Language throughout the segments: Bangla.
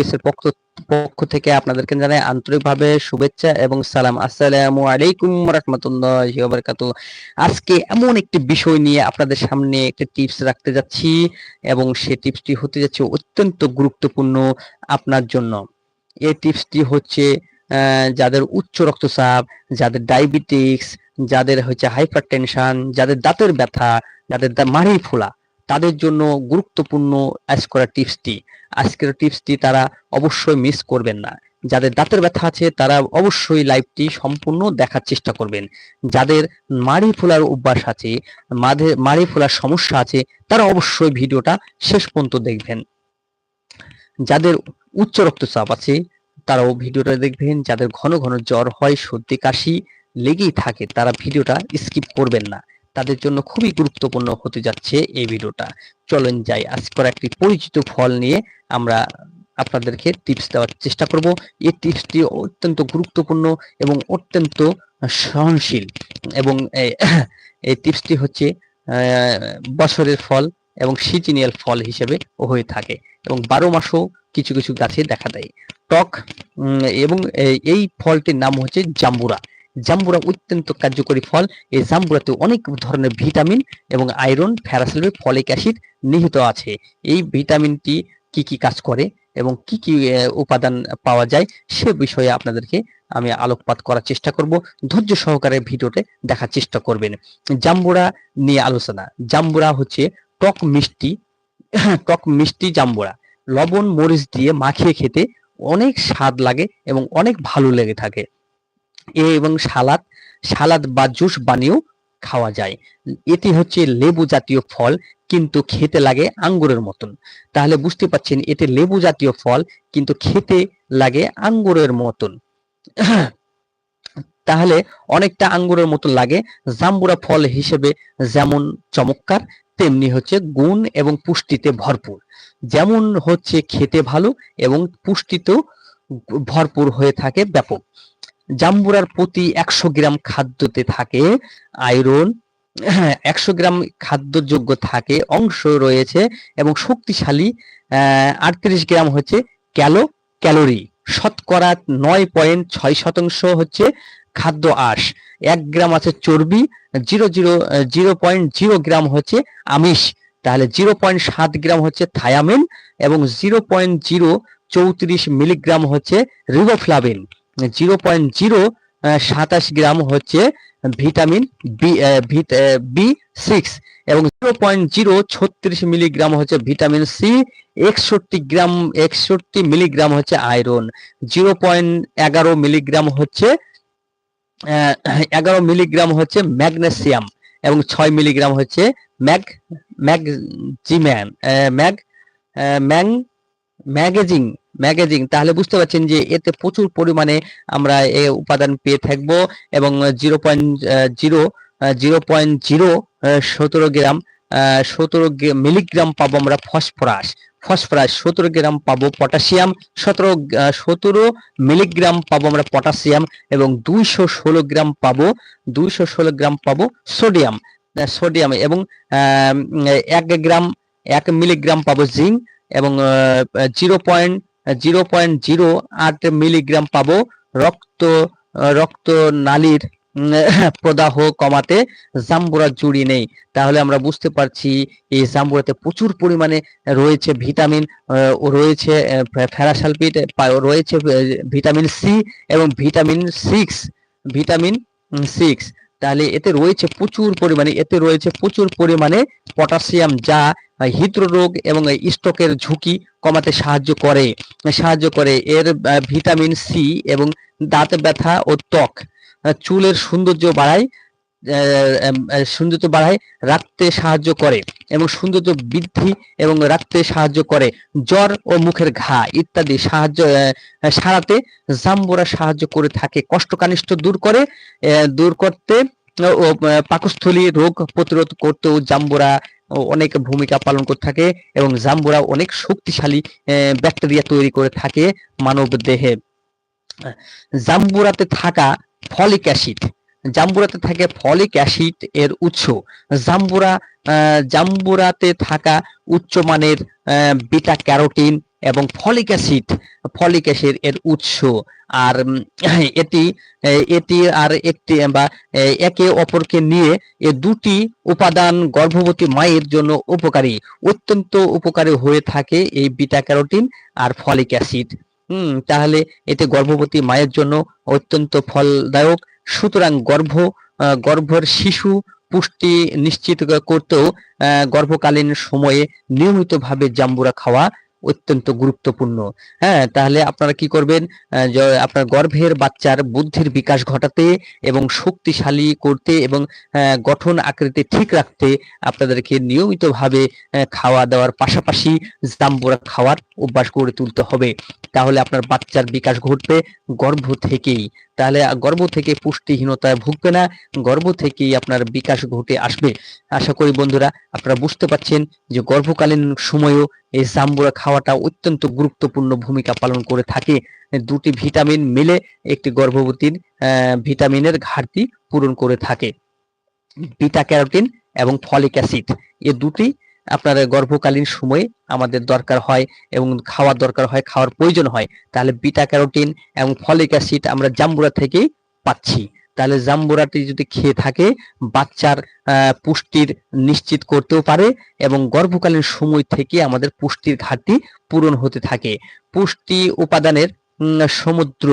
এর পক্ষ পক্ষ থেকে আপনাদেরকে জানাই আন্তরিকভাবে শুভেচ্ছা এবং সালাম। আসসালামু আলাইকুম রহমতুল্লাহি ওয়া বারাকাতুহু আজকে এমন একটি বিষয় নিয়ে আপনাদের সামনে একটা টিপস রাখতে যাচ্ছি এবং সেই টিপসটি হতে যাচ্ছে অত্যন্ত গুরুত্বপূর্ণ আপনার জন্য। এই টিপসটি হচ্ছে যাদের উচ্চ রক্তচাপ, যাদের ডায়াবেটিক্স যাদের হচ্ছে হাইপার টেনশন যাদের দাঁতের ব্যথা, যাদের মাড়ি ফোলা, তাদের জন্য গুরুত্বপূর্ণ আজ করা টিপসটি। আজকের টিপসটি তারা অবশ্যই মিস করবেন না। যাদের দাঁতের ব্যথা আছে, তারা অবশ্যই লাইভটি সম্পূর্ণ দেখার চেষ্টা করবেন। যাদের মাড়ি ফোলার অভ্যাস আছে মাড়ি ফোলার সমস্যা আছে, তারা অবশ্যই ভিডিওটা শেষ পর্যন্ত দেখবেন। যাদের উচ্চ রক্তচাপ আছে, তারাও ভিডিওটা দেখবেন। যাদের ঘন ঘন জ্বর হয়, সর্দি, কাশি লেগেই থাকে, তারা ভিডিওটা স্কিপ করবেন না। তাদের জন্য খুবই গুরুত্বপূর্ণ হতে যাচ্ছে এই ভিডিওটা। চলেন যাই, আজকের একটি পরিচিত ফল নিয়ে আমরা আপনাদেরকে টিপস দেওয়ার চেষ্টা করব। এই টিপসটি অত্যন্ত গুরুত্বপূর্ণ এবং অত্যন্ত সহনশীল এবং এই- টিপসটি হচ্ছে বছরের ফল এবং সিজনিয়াল ফল হিসেবে হয়ে থাকে এবং বারো মাসও কিছু কিছু গাছে দেখা দেয়। টক এবং এই ফলটির নাম হচ্ছে জাম্বুরা। জাম্বুরা অত্যন্ত কার্যকরী ফল। এই জাম্বুরাতে অনেক ধরনের ভিটামিন এবং আয়রন ফেরাসিলিক ফলিক অ্যাসিড নিহিত আছে। এই ভিটামিনটি কি কি কাজ করে এবং কি কি উপাদান পাওয়া যায় সে বিষয়ে আপনাদেরকে আমি আলোকপাত করার চেষ্টা করব। ধৈর্য সহকারে ভিডিওতে দেখার চেষ্টা করবেন। জাম্বুরা নিয়ে আলোচনা। জাম্বুরা হচ্ছে টক মিষ্টি টক মিষ্টি জাম্বুরা। লবণ, মরিচ দিয়ে মাখিয়ে খেতে অনেক স্বাদ লাগে এবং অনেক ভালো লেগে থাকে। এ এবং সালাদ সালাদ বা জুস বানিয়েও খাওয়া যায়। এটি হচ্ছে লেবু জাতীয় ফল, কিন্তু খেতে লাগে আঙ্গুরের মতন। তাহলে বুঝতে পাচ্ছেন এতে লেবু জাতীয় ফল, কিন্তু খেতে লাগে আঙ্গুরের মতন। তাহলে অনেকটা আঙ্গুরের মতন লাগে। জাম্বুরা ফল হিসেবে যেমন চমৎকার, তেমনি হচ্ছে গুণ এবং পুষ্টিতে ভরপুর। যেমন হচ্ছে খেতে ভালো এবং পুষ্টিতেও ভরপুর হয়ে থাকে ব্যাপক। জাম্বুরার প্রতি একশো গ্রাম খাদ্যতে থাকে আয়রন। একশো গ্রাম খাদ্যযোগ্য থাকে, অংশ রয়েছে এবং শক্তিশালী আটত্রিশ গ্রাম হচ্ছে ক্যালো, ক্যালোরি। শতকরা নয় পয়েন্ট ছয় শতাংশ হচ্ছে খাদ্য আঁশ। এক গ্রাম আছে চর্বি, zero zero zero point zero gram হচ্ছে আমিষ। তাহলে জিরো পয়েন্ট সাত গ্রাম হচ্ছে থায়ামিন এবং জিরো পয়েন্ট জিরো চৌত্রিশ মিলিগ্রাম হচ্ছে রিবোফ্লাভিন। জিরো পয়েন্ট জিরো সাতাশ গ্রাম হচ্ছে ভিটামিন বি বি সিক্স এবং জিরো পয়েন্ট জিরো ছত্রিশ মিলিগ্রাম হচ্ছে ভিটামিন সি একষট্টি গ্রাম একষট্টি মিলিগ্রাম হচ্ছে আয়রন। জিরো পয়েন্ট এগারো মিলিগ্রাম হচ্ছে এগারো মিলিগ্রাম হচ্ছে ম্যাগনেসিয়াম এবং ছয় মিলিগ্রাম হচ্ছে ম্যাগ ম্যাগ আহ, ম্যাং ম্যাগেজিং ম্যাগেজিং তাহলে বুঝতে পারছেন যে এতে প্রচুর পরিমাণে আমরা এ উপাদান পেয়ে থাকব এবং zero point zero zero point zero সতেরো গ্রাম সতেরো মিলিগ্রাম পাবো আমরা ফসফরাস। ফসফরাস সতেরো গ্রাম পাবো পটাশিয়াম, সতেরো সতেরো মিলিগ্রাম পাবো আমরা পটাশিয়াম এবং দুইশো ষোলো গ্রাম পাবো, দুইশো ষোলো গ্রাম পাবো সোডিয়াম সোডিয়াম এবং এক গ্রাম, এক মিলিগ্রাম পাবো জিঙ্ক এবং zero point zero point zero আট মিলিগ্রাম পাবো। রক্ত রক্ত নালীর প্রদাহ কমাতে জাম্বুরা জুড়ি নেই। তাহলে আমরা বুঝতে পারছি এই জাম্বুরাতে প্রচুর পরিমাণে রয়েছে ভিটামিন রয়েছে ফেরাসালপিট রয়েছে ভিটামিন সি এবং ভিটামিন সিক্স ভিটামিন সিক্স। তাহলে এতে রয়েছে প্রচুর পরিমাণে, এতে রয়েছে প্রচুর পরিমাণে পটাশিয়াম যা হৃদরোগ এবং স্ট্রোকের ঝুঁকি কমাতে সাহায্য করে সাহায্য করে। এর ভিটামিন সি এবং দাঁত ব্যথা ও ত্বক চুলের সৌন্দর্য বাড়ায় সৌন্দর্য বাড়ায়, রাখতে সাহায্য করে এবং সৌন্দর্য বৃদ্ধি এবং রাখতে সাহায্য করে। জ্বর ও মুখের ঘা ইত্যাদি সাহায্য সারাতে জাম্বুরা সাহায্য করে থাকে। কষ্টকানিষ্ঠ দূর করে দূর করতে ও পাকস্থলী রোগ প্রতিরোধ করতেও জাম্বুরা অনেক ভূমিকা পালন করে থাকে এবং জাম্বুরা অনেক শক্তিশালী ব্যাকটেরিয়া তৈরি করে থাকে মানব দেহে। জাম্বুরাতে থাকা ফলিক অ্যাসিড জাম্বুরাতে থাকে ফলিক অ্যাসিড এর উৎস। জাম্বুরা জাম্বুরাতে থাকা উচ্চমানের বিটা ক্যারোটিন এবং ফলিক অ্যাসিড ফলিক অ্যাসিড এর উৎস। আর এটি এটি আর একটি, বা একে অপরকে নিয়ে এ দুটি উপাদান গর্ভবতী মায়ের জন্য উপকারী, অত্যন্ত উপকারী হয়ে থাকে এই বিটা ক্যারোটিন আর ফলিক অ্যাসিড। হুম, তাহলে এতে গর্ভবতী মায়ের জন্য অত্যন্ত ফলদায়ক সুতরাং গর্ভ গর্ভের শিশু পুষ্টি নিশ্চিত করতেও গর্ভকালীন সময়ে নিয়মিতভাবে জাম্বুরা খাওয়া অত্যন্ত গুরুত্বপূর্ণ। হ্যাঁ তাহলে আপনারা কি করবেন আপনার গর্ভের বাচ্চার বুদ্ধির বিকাশ ঘটাতে এবং শক্তিশালী করতে এবং গঠন আকৃতি ঠিক রাখতে আপনাদেরকে নিয়মিতভাবে খাওয়া দাওয়ার পাশাপাশি জাম্বুরা খাওয়ার অভ্যাস গড়ে তুলতে হবে। তাহলে আপনার বাচ্চার বিকাশ ঘটবে গর্ভ থেকেই। তাহলে গর্ভ থেকে পুষ্টিহীনতায় ভুগবে না, গর্ভ থেকেই আপনার বিকাশ ঘটে আসবে। আশা করি বন্ধুরা, আপনারা বুঝতে পারছেন যে গর্ভকালীন সময়েও এই জাম্বুরা খাওয়াটা অত্যন্ত গুরুত্বপূর্ণ ভূমিকা পালন করে থাকে। দুটি ভিটামিন মিলে একটি গর্ভবতীর ভিটামিনের ঘাটতি পূরণ করে থাকে। বিটা ক্যারোটিন এবং ফলিক অ্যাসিড, এ দুটি আপনার গর্ভকালীন সময়ে আমাদের দরকার হয় এবং খাওয়ার দরকার হয়, খাওয়ার প্রয়োজন হয়, তাহলে বিটা ক্যারোটিন এবং ফলিক অ্যাসিড আমরা জাম্বুরা থেকেই পাচ্ছি। তাহলে জাম্বুরাটি যদি খেয়ে থাকে, বাচ্চার পুষ্টির নিশ্চিত করতেও পারে এবং গর্ভকালীন সময় থেকে আমাদের পুষ্টির ঘাটতি পূরণ হতে থাকে। পুষ্টি উপাদানের সমুদ্র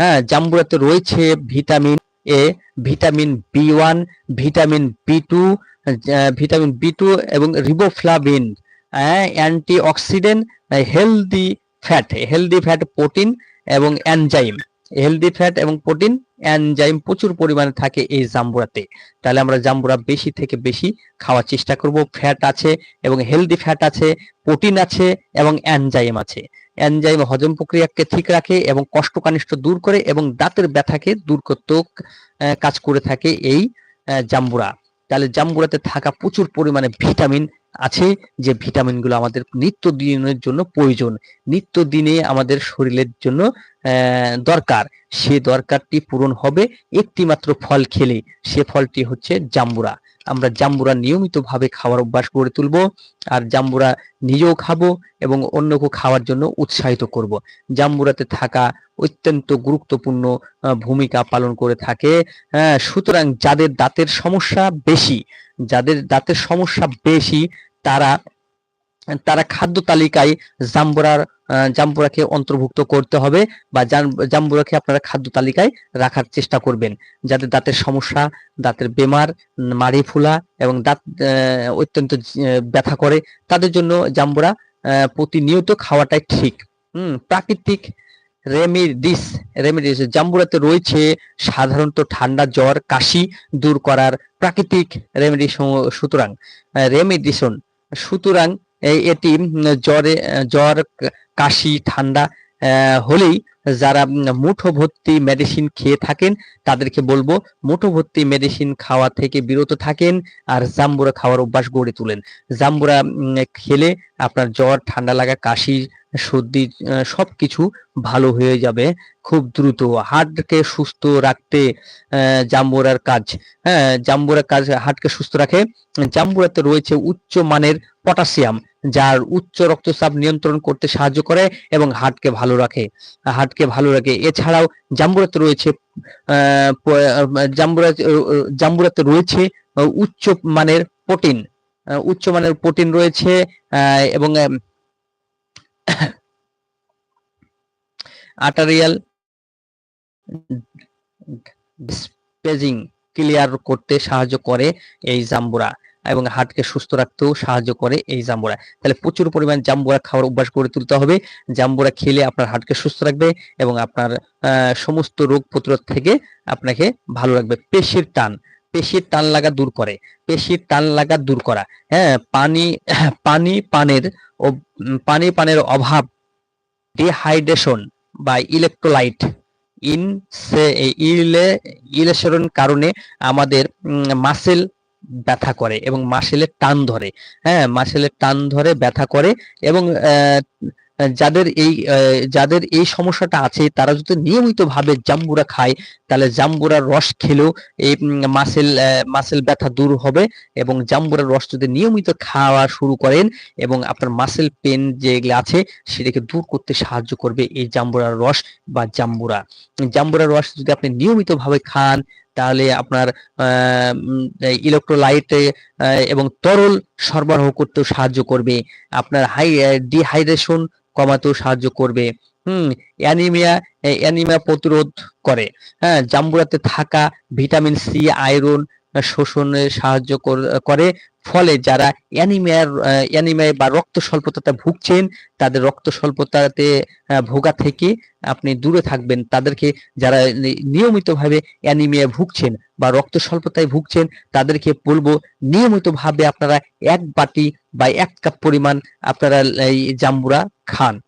হ্যাঁ জাম্বুরাতে রয়েছে vitamin A, vitamin B one, vitamin B two vitamin B two এবং riboflavin antioxidant healthy fat healthy fat protein এবং এনজাইম হেলদি ফ্যাট এবং প্রোটিন এনজাইম প্রচুর পরিমাণে থাকে এই জাম্বুরাতে। তাহলে আমরা জাম্বুরা বেশি থেকে বেশি খাওয়ার চেষ্টা করব। ফ্যাট আছে এবং হেলদি ফ্যাট আছে প্রোটিন আছে এবং এনজাইম আছে। এনজাইম হজম প্রক্রিয়াকে ঠিক রাখে এবং কষ্টকানিষ্ঠ দূর করে এবং দাঁতের ব্যথাকে দূর করতেও কাজ করে থাকে এই জাম্বুরা। তাহলে জাম্বুরাতে থাকা প্রচুর পরিমাণে ভিটামিন আছে, যে ভিটামিনগুলো আমাদের নিত্যদিনের জন্য প্রয়োজন। নিত্যদিনে আমাদের শরীরের জন্য দরকার। সে দরকারটি পূরণ হবে একটি মাত্র ফল খেলে সে ফলটি হচ্ছে জাম্বুরা আমরা জাম্বুরা নিয়মিতভাবে খাওয়ার অভ্যাস করে তুলব আর জাম্বুরা নিজেও খাব এবং অন্যকে খাওয়ার জন্য উৎসাহিত করব। জাম্বুরাতে থাকা অত্যন্ত গুরুত্বপূর্ণ ভূমিকা পালন করে থাকে। সুতরাং যাদের দাঁতের সমস্যা বেশি, যাদের দাঁতের সমস্যা বেশি, তারা তারা খাদ্য তালিকায় জাম্বুরার জাম্বুরাকে অন্তর্ভুক্ত করতে হবে বা জাম- জাম্বুরাকে আপনারা খাদ্য তালিকায় রাখার চেষ্টা করবেন। যাতে দাঁতের সমস্যা, দাঁতের বেমার, মাড়ি ফুলা এবং দাঁত অত্যন্ত ব্যথা করে, তাদের জন্য জাম্বুরা প্রতিনিয়ত খাওয়াটাই ঠিক। হুম, প্রাকৃতিক রেমিডিস রেমিডিস জাম্বুরাতে রয়েছে সাধারণত ঠান্ডা জ্বর, কাশি দূর করার প্রাকৃতিক রেমেডি সুতরাং রেমিডিশন সুতরাং এটি জ্বরে, জ্বর, কাশি, ঠান্ডা হলেই যারা মুঠো ভর্তি মেডিসিন খেয়ে থাকেন, তাদেরকে বলব মুঠো ভর্তি মেডিসিন খাওয়া থেকে বিরত থাকেন আর জাম্বুরা খাওয়ার অভ্যাস গড়ে তুলেন। জাম্বুরা খেলে আপনার জ্বর, ঠান্ডা লাগা, কাশি সর্দি আহ, সবকিছু ভালো হয়ে যাবে খুব দ্রুত। হার্টকে সুস্থ রাখতে জাম্বুরার কাজ। হ্যাঁ জাম্বুরার কাজ হার্টকে সুস্থ রাখে। জাম্বুরাতে রয়েছে উচ্চ মানের পটাশিয়াম যার উচ্চ রক্তচাপ নিয়ন্ত্রণ করতে সাহায্য করে এবং হার্টকে ভালো রাখে। হার্টকে ভালো রাখে। এছাড়াও জাম্বুরাতে রয়েছে জাম্বুরা জাম্বুরাতে রয়েছে উচ্চ মানের প্রোটিন। উচ্চ মানের প্রোটিন রয়েছে এবং আর্টারিয়াল স্পেজিং ক্লিয়ার করতে সাহায্য করে এই জাম্বুরা এবং হার্টকে সুস্থ রাখতেও সাহায্য করে এই জাম্বুরা। তাহলে প্রচুর পরিমাণ জাম্বুরা খাওয়ার অভ্যাস করে তুলতে হবে। জাম্বুরা খেলে আপনার হার্টকে সুস্থ রাখবে এবং আপনার সমস্ত রোগ প্রতিরোধ থেকে আপনাকে ভালো রাখবে। পেশির টান পেশির টান লাগা দূর করে, পেশির টান লাগা দূর করা। হ্যাঁ পানি পানি, পানের ও- পানি পানের অভাব ডিহাইড্রেশন বা ইলেকট্রোলাইট ইন ইলে ইলেশন কারণে আমাদের মাসেল ব্যথা করে এবং মাসেলের টান ধরে। হ্যাঁ মাসেলের টান ধরে ব্যথা করে এবং যাদের এই যাদের এই সমস্যাটা আছে, তারা যদি নিয়মিতভাবে জাম্বুরা খায়, তাহলে জাম্বুরার রস খেলেও এই মাসেল মাসেল ব্যথা দূর হবে এবং জাম্বুরার রস যদি নিয়মিত খাওয়া শুরু করেন এবং আপনার মাসেল পেন যেগুলো আছে, সেটাকে দূর করতে সাহায্য করবে এই জাম্বুরার রস বা জাম্বুরা। জাম্বুরার রস যদি আপনি নিয়মিতভাবে খান তাহলে আপনার ইলেকট্রোলাইট এবং তরল সরবরাহ করতেও সাহায্য করবে। আপনার হাই ডিহাইড্রেশন কমাতেও সাহায্য করবে। হুম অ্যানিমিয়া অ্যানিমিয়া প্রতিরোধ করে। হ্যাঁ জাম্বুরাতে থাকা ভিটামিন সি আয়রন শোষণে সাহায্য কর- ফলে যারা অ্যানিমিয়ার অ্যানিমিয়া বা রক্ত স্বল্পতাতে ভুগছেন, তাদের রক্ত স্বল্পতাতে ভোগা থেকে আপনি দূরে থাকবেন। তাদেরকে যারা নিয়মিতভাবে অ্যানিমিয়া ভুগছেন বা রক্ত স্বল্পতায় ভুগছেন, তাদেরকে বলব নিয়মিতভাবে আপনারা এক বাটি বা এক কাপ পরিমাণ আপনারা এই জাম্বুরা খান।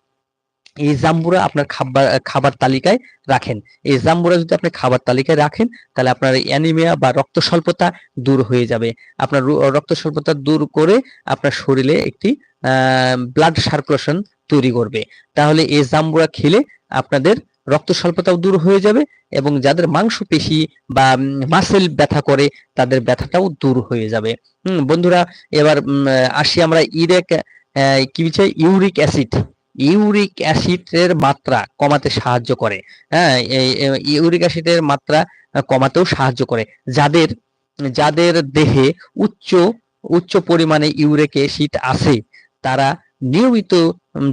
এই জাম্বুরা আপনার খাবার খাবার তালিকায় রাখেন। এই জাম্বুরা যদি আপনি খাবার তালিকায় রাখেন, তাহলে আপনার অ্যানিমিয়া বা রক্ত স্বল্পতা দূর হয়ে যাবে। আপনার রক্ত স্বল্পতা দূর করে আপনার শরীরে একটি ব্লাড সার্কুলেশন তৈরি করবে। তাহলে এই জাম্বুরা খেলে আপনাদের রক্ত স্বল্পতাও দূর হয়ে যাবে এবং যাদের মাংসপেশি বা মাসেল ব্যথা করে, তাদের ব্যথাটাও দূর হয়ে যাবে। হুম, বন্ধুরা, এবার আসি আমরা ইরেক কি বলছে? Uric acid. ইউরিক অ্যাসিডের মাত্রা কমাতে সাহায্য করে। হ্যাঁ ইউরিক অ্যাসিডের মাত্রা কমাতেও সাহায্য করে। যাদের যাদের দেহে উচ্চ উচ্চ পরিমাণে ইউরিক অ্যাসিড আছে, তারা নিয়মিত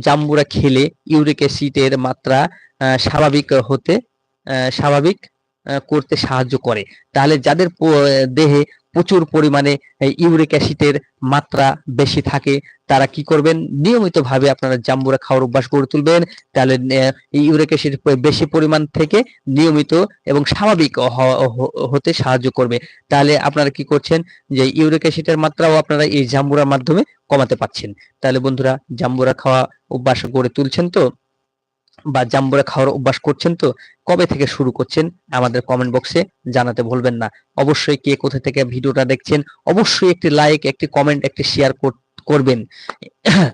জাম্বুরা খেলে ইউরিক অ্যাসিডের মাত্রা স্বাভাবিক হতে স্বাভাবিক করতে সাহায্য করে। তাহলে যাদের দেহে প্রচুর পরিমাণে ইউরিক অ্যাসিডের মাত্রা বেশি থাকে। তারা কি করবেন? নিয়মিতভাবে আপনারা জাম্বুরা খাওয়ার অভ্যাস গড়ে তুলবেন। তাহলে ইউরিক অ্যাসিড বেশি পরিমাণ থেকে নিয়মিত এবং স্বাভাবিক হতে সাহায্য করবে। তাহলে আপনারা কি করছেন? যে ইউরিক অ্যাসিডের মাত্রাও আপনারা এই জাম্বুরার মাধ্যমে কমাতে পারছেন। তাহলে বন্ধুরা, জাম্বুরা খাওয়া অভ্যাস গড়ে তুলছেন তো? বা জাম্বুরা খাওয়ার অভ্যাস করছেন তো, কবে থেকে শুরু করছেন আমাদের কমেন্ট বক্সে জানাতে ভুলবেন না। অবশ্যই কে কোথা থেকে ভিডিওটা দেখছেন, অবশ্যই একটি লাইক একটি কমেন্ট একটি শেয়ার করবেন।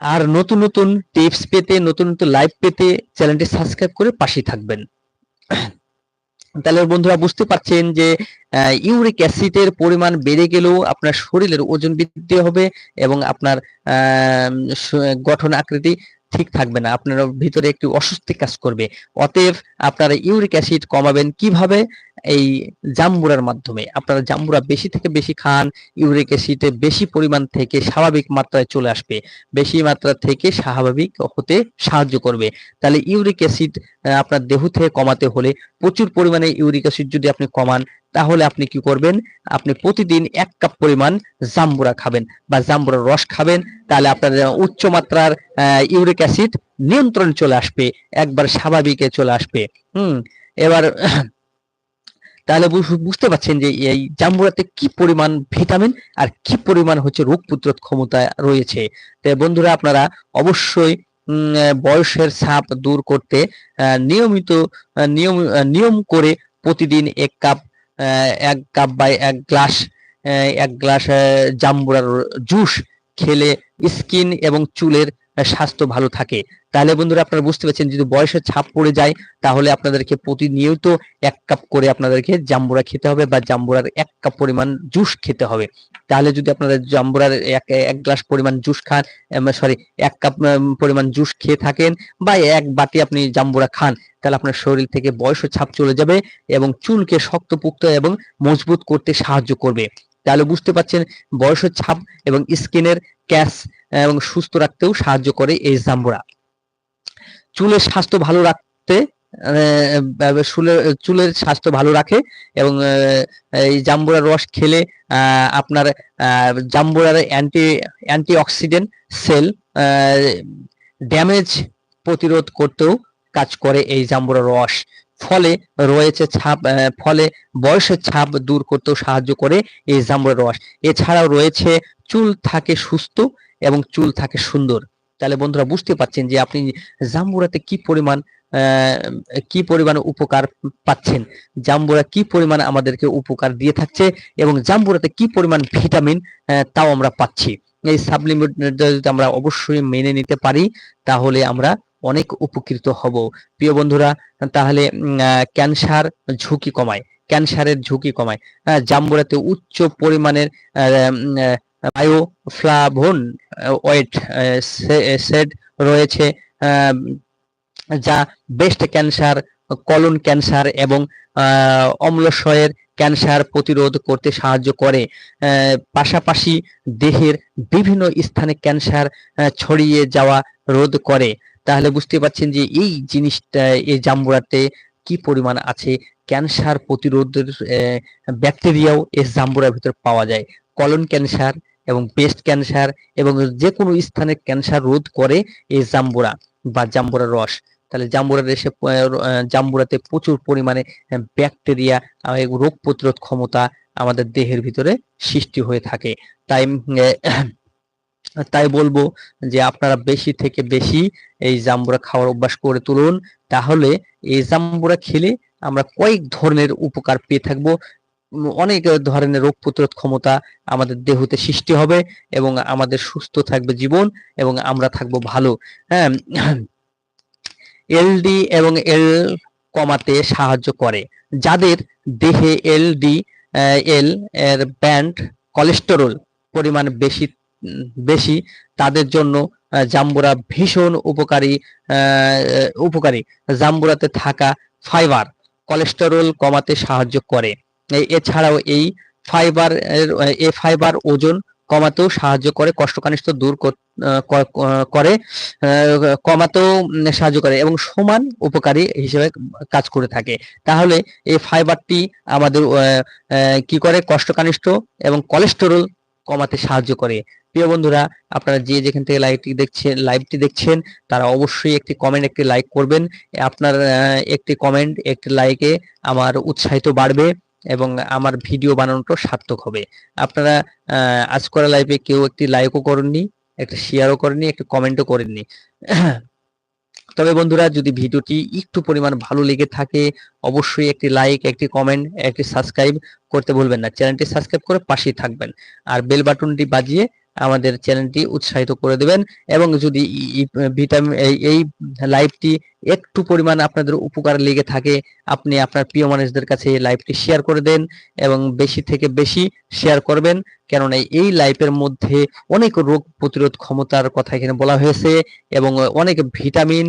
আর নতুন নতুন টিপস পেতে, নতুন নতুন লাইভ পেতে চ্যানেলটি সাবস্ক্রাইব করে পাশেই থাকবেন। তাহলে বন্ধুরা বুঝতে পারছেন যে ইউরিক অ্যাসিডের পরিমাণ বেড়ে গেলেও আপনার শরীরের ওজন বৃদ্ধি হবে এবং আপনার গঠন আকৃতি ঠিক থাকবে না, আপনার ভিতরে একটি অস্বস্তি কাজ করবে। অতএব আপনারা ইউরিক অ্যাসিড কমাবেন কীভাবে? এই জাম্বুরার মাধ্যমে। আপনারা জাম্বুরা বেশি থেকে বেশি খান, ইউরিক অ্যাসিডে বেশি পরিমাণ থেকে স্বাভাবিক মাত্রায় চলে আসবে। বেশি মাত্রা থেকে স্বাভাবিক হতে সাহায্য করবে। তাহলে ইউরিক অ্যাসিড আপনার দেহ থেকে কমাতে হলে প্রচুর পরিমাণে ইউরিক অ্যাসিড যদি আপনি কমান তাহলে আপনি কি করবেন? আপনি প্রতিদিন এক কাপ পরিমাণ জাম্বুরা খাবেন বা জাম্বুরার রস খাবেন। তাহলে আপনার উচ্চ মাত্রার ইউরিক অ্যাসিড নিয়ন্ত্রণ চলে আসবে, একবার স্বাভাবিকে চলে আসবে। হুম, এবার তাহলে বুঝতে পারছেন যে এই জাম্বুরাতে কি পরিমাণ ভিটামিন আর কি পরিমাণ হচ্ছে রোগ প্রতিরোধ ক্ষমতা রয়েছে। তো বন্ধুরা আপনারা অবশ্যই বয়সের ছাপ দূর করতে নিয়মিত নিয়ম নিয়ম করে প্রতিদিন এক কাপ এক কাপ বা এক গ্লাস এক গ্লাস জাম্বুরার জুস খেলে স্কিন এবং চুলের স্বাস্থ্য ভালো থাকে। তাহলে বন্ধুরা আপনারা বুঝতে পারছেন, যদি বয়সের ছাপ পড়ে যায়, তাহলে আপনাদেরকে প্রতিনিয়ত এক কাপ করে আপনাদেরকে জাম্বুরা খেতে হবে বা জাম্বুরার এক কাপ পরিমাণ জুস খেতে হবে। তাহলে যদি আপনারা জাম্বুরার এক এক গ্লাস পরিমাণ জুস খান সরি এক কাপ পরিমাণ জুস খেয়ে থাকেন বা এক বাটি আপনি জাম্বুরা খান তাহলে আপনার শরীর থেকে বয়স ছাপ চলে যাবে এবং চুলকে শক্ত শক্তপুক্ত এবং মজবুত করতে সাহায্য করবে। তাহলে বুঝতে পারছেন বয়সের ছাপ এবং স্কিনের ক্যাশ এবং সুস্থ রাখতেও সাহায্য করে এই জাম্বুরা। চুলের স্বাস্থ্য ভালো রাখতে আহ, চুলের স্বাস্থ্য ভালো রাখে এবং এই জাম্বুরার রস খেলে আপনার জাম্বুরার anti antioxidant cell damage প্রতিরোধ করতেও কাজ করে এই জাম্বুরার রস। ফলে রয়েছে ছাপ ফলে বয়সের ছাপ দূর করতেও সাহায্য করে এই জাম্বুরার রস। এছাড়াও রয়েছে চুল থাকে সুস্থ এবং চুল থাকে সুন্দর। তাহলে বন্ধুরা বুঝতে পারছেন যে আপনি জাম্বুরাতে কি পরিমাণ কি পরিমাণ উপকার পাচ্ছেন? জাম্বুরা কি পরিমাণ আমাদেরকে উপকার দিয়ে থাকছে এবং জাম্বুরাতে কি পরিমাণ ভিটামিন তাও আমরা পাচ্ছি। এই যদি আমরা অবশ্যই মেনে নিতে পারি, তাহলে আমরা অনেক উপকৃত হব। প্রিয় বন্ধুরা তাহলে ক্যান্সার ঝুঁকি কমায় ক্যান্সারের ঝুঁকি কমায়। আহ, জাম্বুরাতে উচ্চ পরিমাণের বায়োফ্লাভোন ওয়েট সেড রয়েছে যা ব্রেস্ট ক্যান্সার কলন ক্যান্সার এবং অম্লশয়ের ক্যান্সার প্রতিরোধ করতে সাহায্য করে। পাশাপাশি দেহের বিভিন্ন স্থানে ক্যান্সার ছড়িয়ে যাওয়া রোধ করে। তাহলে বুঝতে পারছেন যে এই জিনিসটা এই জাম্বুরাতে কি পরিমাণ আছে? ক্যান্সার প্রতিরোধের ব্যাকটেরিয়াও এই জাম্বুরার ভিতর পাওয়া যায়। কলন ক্যান্সার এবং ব্রেস্ট ক্যান্সার এবং যে কোনো স্থানে ক্যান্সার রোধ করে এই জাম্বুরা বা জাম্বুরার রস। তাহলে জাম্বুরার আহ, জাম্বুরাতে প্রচুর পরিমাণে ব্যাকটেরিয়া রোগ প্রতিরোধ ক্ষমতা আমাদের দেহের ভিতরে সৃষ্টি হয়ে থাকে। তাই তাই বলব যে আপনারা বেশি থেকে বেশি এই জাম্বুরা খাওয়ার অভ্যাস করে তুলুন। তাহলে এই জাম্বুরা খেলে আমরা কয়েক ধরনের উপকার পেয়ে থাকব। অনেক ধরনের রোগ প্রতিরোধ ক্ষমতা আমাদের দেহতে সৃষ্টি হবে এবং আমাদের সুস্থ থাকবে জীবন এবং আমরা থাকব ভালো। হ্যাঁ এলডি এবং এল কমাতে সাহায্য করে। যাদের দেহে এলডি, এল এর ব্যান্ড কোলেস্টেরল পরিমাণ বেশি বেশি, তাদের জন্য জাম্বুরা ভীষণ উপকারী উপকারী। জাম্বুরাতে থাকা ফাইবার কোলেস্টেরল কমাতে সাহায্য করে। এছাড়াও এই ফাইবার এ ফাইবার ওজন কমাতেও সাহায্য করে কষ্টকানিষ্ঠ দূর কর- কমাতেও সাহায্য করে এবং সমান উপকারী হিসেবে কাজ করে থাকে। তাহলে এই ফাইবারটি আমাদের কি করে? কষ্টকানিষ্ঠ এবং কোলেস্টেরল কমাতে সাহায্য করে। প্রিয় বন্ধুরা, আপনারা যে যেখান থেকে লাইভটি দেখছেন লাইভটি দেখছেন, তারা অবশ্যই একটি কমেন্ট একটি লাইক করবেন। আপনার একটি কমেন্ট একটি লাইকে আমার উৎসাহিত বাড়বে এবং আমার ভিডিও বানানোটা সার্থক হবে। আপনারা আজ করা লাইভে কেউ একটি লাইকও করেননি, একটা শেয়ারও করেননি, একটা কমেন্টও করেননি। তবে বন্ধুরা, যদি ভিডিওটি একটু পরিমাণ ভালো লেগে থাকে, অবশ্যই একটি লাইক একটি কমেন্ট একটি সাবস্ক্রাইব করতে ভুলবেন না। চ্যানেলটি সাবস্ক্রাইব করে পাশেই থাকবেন। আর বেল বাটনটি বাজিয়ে আমাদের চ্যানেলটি উৎসাহিত করে দেবেন এবং যদি ভিটামিন, এই লাইভটি একটু পরিমাণ আপনাদের উপকার লেগে থাকে, আপনি আপনার প্রিয় মানুষদের কাছে এই লাইভটি শেয়ার করে দেন এবং বেশি থেকে বেশি শেয়ার করবেন। কেননা এই লাইভের মধ্যে অনেক রোগ প্রতিরোধ ক্ষমতার কথা এখানে বলা হয়েছে এবং অনেক ভিটামিন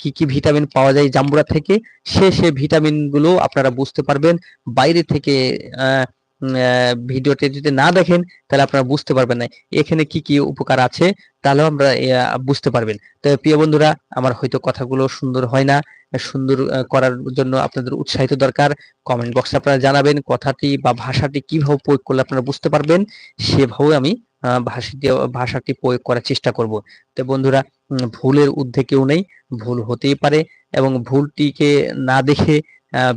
কি কি ভিটামিন পাওয়া যায় জাম্বুরা থেকে, সে সে ভিটামিনগুলো আপনারা বুঝতে পারবেন। বাইরে থেকে ভিডিওটি যদি না দেখেন, তাহলে আপনারা বুঝতে পারবেন না এখানে কি কি উপকার আছে, তাহলেও আমরা বুঝতে পারবেন। তো প্রিয় বন্ধুরা, আমার হয়তো কথাগুলো সুন্দর হয় না, সুন্দর করার জন্য আপনাদের উৎসাহিত দরকার। কমেন্ট বক্সে আপনারা জানাবেন কথাটি বা ভাষাটি কীভাবে প্রয়োগ করলে আপনারা বুঝতে পারবেন, সেভাবে আমি ভাষাটি ভাষাটি প্রয়োগ করার চেষ্টা করব। তো বন্ধুরা ভুলের ঊর্ধ্বে কেউ নেই, ভুল হতেই পারে এবং ভুলটিকে না দেখে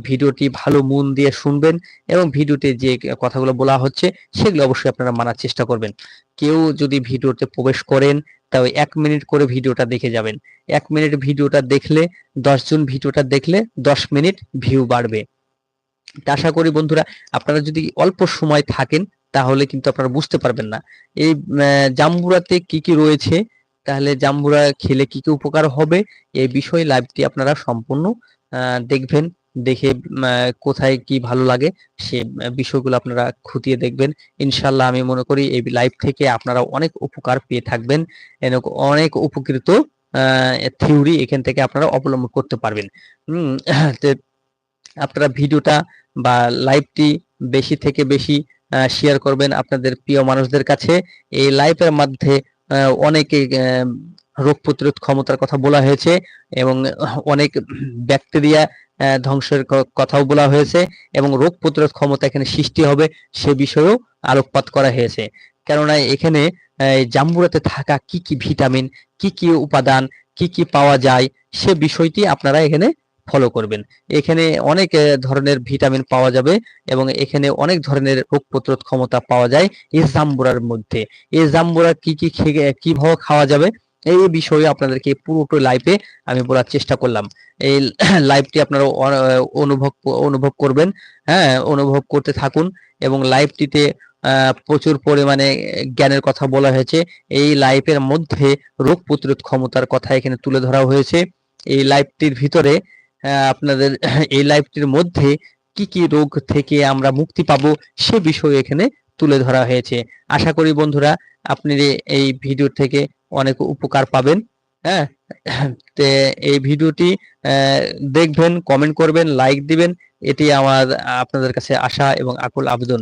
ভিডিওটি ভালো মন দিয়ে শুনবেন এবং ভিডিওতে যে কথাগুলো বলা হচ্ছে সেগুলো অবশ্যই আপনারা মানার চেষ্টা করবেন। কেউ যদি ভিডিওতে প্রবেশ করেন তবে এক মিনিট করে ভিডিওটা দেখে যাবেন। এক মিনিট ভিডিওটা দেখলে দশজন ভিডিওটা দেখলে দশ মিনিট ভিউ বাড়বে। আশা করি বন্ধুরা, আপনারা যদি অল্প সময় থাকেন, তাহলে কিন্তু আপনারা বুঝতে পারবেন না। এই জাম্বুরাতে কি কি রয়েছে, তাহলে জাম্বুরা খেলে কি কি উপকার হবে, এই বিষয়ে লাইভটি আপনারা সম্পূর্ণ দেখবেন। দেখে কোথায় কি ভালো লাগে, সে বিষয়গুলো আপনারা খুঁটিয়ে দেখবেন। ইনশাল্লাহ আমি মনে করি এই লাইভ থেকে আপনারা অনেক উপকার পেয়ে থাকবেন। অনেক উপকৃত থিওরি এখান থেকে আপনারা অবলম্বন করতে পারবেন। আপনারা ভিডিওটা বা লাইভটি বেশি থেকে বেশি শেয়ার করবেন আপনাদের প্রিয় মানুষদের কাছে। এই লাইভের মধ্যে অনেকে রোগ প্রতিরোধ ক্ষমতার কথা বলা হয়েছে এবং অনেক ব্যাকটেরিয়া ধ্বংসের কথাও বলা হয়েছে এবং রোগ প্রতিরোধ ক্ষমতা এখানে সৃষ্টি হবে সে বিষয়েও আলোকপাত করা হয়েছে। কেননা এখানে জাম্বুরাতে থাকা কি কি ভিটামিন, কি কি উপাদান, কি কি পাওয়া যায়, সে বিষয়টি আপনারা এখানে ফলো করবেন। এখানে অনেক ধরনের ভিটামিন পাওয়া যাবে এবং এখানে অনেক ধরনের রোগ প্রতিরোধ ক্ষমতা পাওয়া যায় এই জাম্বুরার মধ্যে। এই জাম্বুরা কি কি খেয়ে কীভাবে খাওয়া যাবে এই বিষয়ে আপনাদেরকে পুরোটো লাইভে আমি বলার চেষ্টা করলাম। এই লাইভটি আপনারা অনুভব অনুভব করবেন হ্যাঁ অনুভব করতে থাকুন এবং লাইভটিতে প্রচুর পরিমাণে জ্ঞানের কথা বলা হয়েছে। এই লাইফের মধ্যে রোগ প্রতিরোধ ক্ষমতার কথা এখানে তুলে ধরা হয়েছে। এই লাইফটির ভিতরে আপনাদের এই লাইফটির মধ্যে কি কি রোগ থেকে আমরা মুক্তি পাবো সে বিষয়ে এখানে তুলে ধরা হয়েছে। আশা করি বন্ধুরা আপনি এই ভিডিও থেকে অনেক উপকার পাবেন। হ্যাঁ? তে এই ভিডিওটি দেখবেন কমেন্ট করবেন লাইক দিবেন। এটি আমার, আপনাদের কাছে আশা এবং আকুল আবেদন।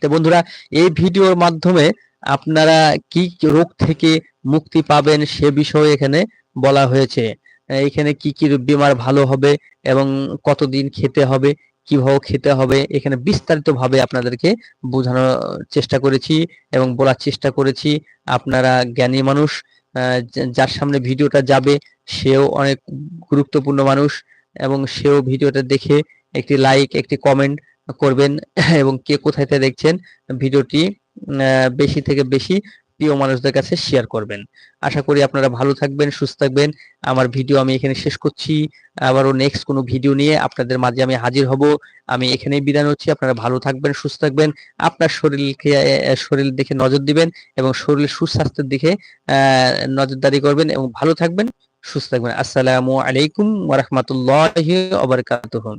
তো বন্ধুরা, এই ভিডিওর মাধ্যমে আপনারা কি রোগ থেকে মুক্তি পাবেন সে বিষয়ে এখানে বলা হয়েছে। এখানে কি কি বিমার ভালো হবে এবং কতদিন খেতে হবে কীভাবে খেতে হবে, এখানে বিস্তারিত ভাবে আপনাদেরকে বোঝানোর চেষ্টা করেছি এবং বলার চেষ্টা করেছি। আপনারা জ্ঞানী মানুষ যার সামনে ভিডিওটা যাবে, সেও অনেক গুরুত্বপূর্ণ মানুষ এবং সেও ভিডিওটা দেখে একটি লাইক একটি কমেন্ট করবেন। এবং কে কোথায় দেখছেন, ভিডিওটি বেশি থেকে বেশি প্রিয় মানুষদের কাছে শেয়ার করবেন। আশা করি আপনারা ভালো থাকবেন, সুস্থ থাকবেন। আমার ভিডিও আমি এখানে শেষ করছি। আবারও নেক্সট কোনো ভিডিও নিয়ে আপনাদের মাঝে আমি হাজির হব। আমি এখানেই বিদায় হচ্ছি আপনারা ভালো থাকবেন, সুস্থ থাকবেন। আপনার শরীরকে শরীর দেখে নজর দিবেন এবং শরীর সুস্বাস্থ্যের দিকে নজরদারি করবেন এবং ভালো থাকবেন, সুস্থ থাকবেন। আসসালামু আলাইকুম ওয়া রাহমাতুল্লাহি ওয়া বারাকাতুহু।